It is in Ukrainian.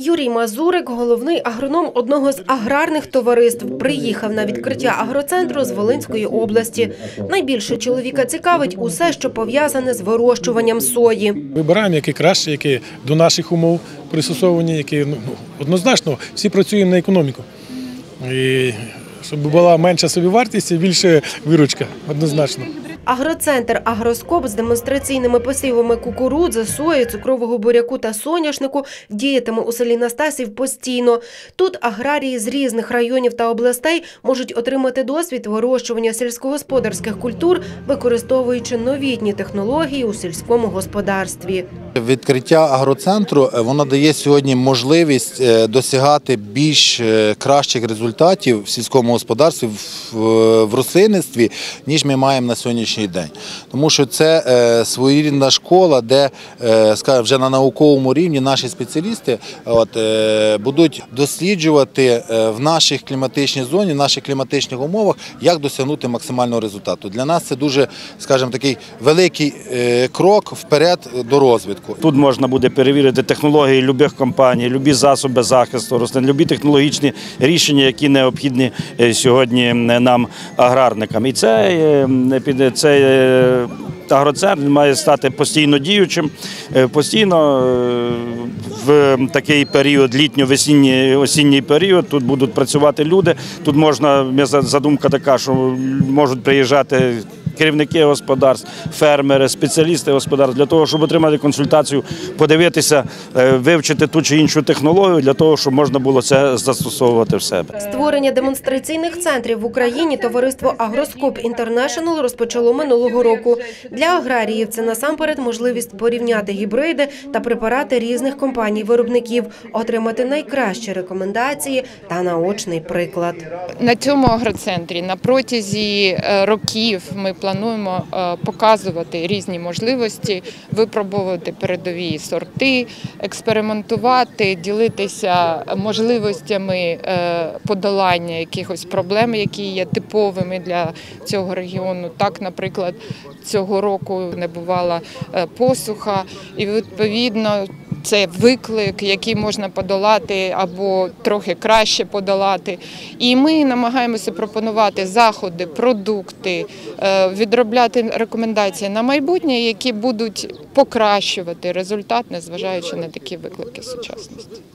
Юрій Мазурик, головний агроном одного з аграрних товариств, приїхав на відкриття агроцентру з Волинської області. Найбільше чоловіка цікавить усе, що пов'язане з вирощуванням сої. Вибираємо, які краще, які до наших умов пристосовані, які ну, однозначно всі працюємо на економіку. І щоб була менша собівартість і більше виручка, однозначно. Агроцентр Агроскоп з демонстраційними посівами кукурудзи, сої, цукрового буряку та соняшнику діятиме у селі Настасів постійно. Тут аграрії з різних районів та областей можуть отримати досвід вирощування сільськогосподарських культур, використовуючи новітні технології у сільському господарстві. Відкриття агроцентру е, воно дає сьогодні можливість е, досягати більш е, кращих результатів в сільському господарстві, в, рослинництві, ніж ми маємо на сьогоднішній день. Тому що це своєрідна школа, де скажімо, вже на науковому рівні наші спеціалісти от, будуть досліджувати в наших кліматичній зоні, в наших кліматичних умовах, як досягнути максимального результату. Для нас це дуже, скажімо, такий великий крок вперед до розвитку. Тут можна буде перевірити технології любих компаній, любі засоби захисту рослин, любі технологічні рішення, які необхідні е, сьогодні нам, аграрникам. І це, е, цей е, агроцентр має стати постійно діючим, постійно в такий період, літньо-весінній осінній період. Тут будуть працювати люди. Тут можна за- задумка така, що можуть приїжджати. Керівники господарств, фермери, спеціалісти господарств для того, щоб отримати консультацію, подивитися, е, вивчити ту чи іншу технологію, для того, щоб можна було це застосовувати в себе. Створення демонстраційних центрів в Україні товариство Агроскоп Інтернешнл розпочало минулого року. Для аграріїв це насамперед можливість порівняти гібриди та препарати різних компаній-виробників, отримати найкращі рекомендації та наочний приклад. На цьому агроцентрі на протязі е, років ми плануємо е, показувати різні можливості, випробовувати передові сорти, експериментувати, ділитися можливостями е, подолання якихось проблем, які є типовими для цього регіону. Так, наприклад, цього року не бувала е, посуха, і відповідно. Це виклик, який можна подолати або трохи краще подолати. І ми намагаємося пропонувати заходи, продукти, е, відробляти рекомендації на майбутнє, які будуть покращувати результат, незважаючи на такі виклики сучасності.